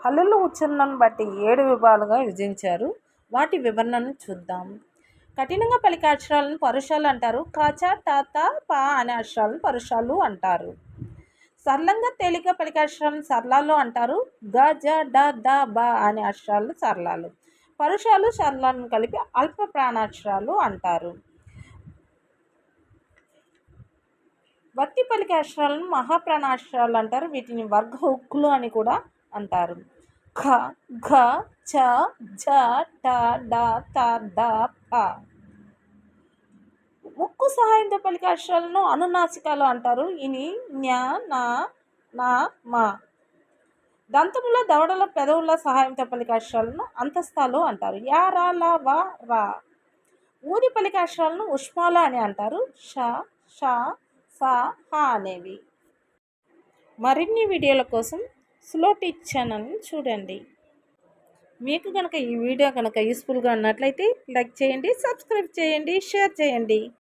హల్లుల ఉచ్చారణను బట్టి ఏడు విభాగాలుగా విభజించారు. వాటి వివరణను చూద్దాం. కఠినంగా పలికే అక్షరాలను పరుషాలు అంటారు. కాచ తాత పా అనే అక్షరాలను పరుషాలు అంటారు. సరళంగా తేలిక పలికే అక్షరాలను సరళాలు అంటారు. గ జ డ ద బ అనే అక్షరాలు సరళాలు. పరుషాలు సరళాలను కలిపి అల్ప ప్రాణాక్షరాలు అంటారు. వత్తి పలికే అక్షరాలను మహాప్రాణాక్షరాలు అంటారు. వీటిని వర్గ హుక్కులు అని కూడా అంటారు. ఖ ఘ ఛ ఝ ట డ త ద ప. ముక్కు సహాయంతో పలికే అక్షరాలను అనునాసికాలు అంటారు. ఇని న్య నా నా మా. దంతముల దవడల పెదవుల సహాయంతో పలికే అక్షరాలను అంతస్తాలు అంటారు. యా రా లా వా రా. ఊది పలికే అక్షరాలను ఉష్మాల అని అంటారు. ష ష స హ అనేవి. మరిన్ని వీడియోల కోసం స్లో టీచ్ ఛానల్ని చూడండి. మీకు కనుక ఈ వీడియో కనుక యూస్ఫుల్గా ఉన్నట్లయితే లైక్ చేయండి సబ్స్క్రైబ్ చేయండి షేర్ చేయండి.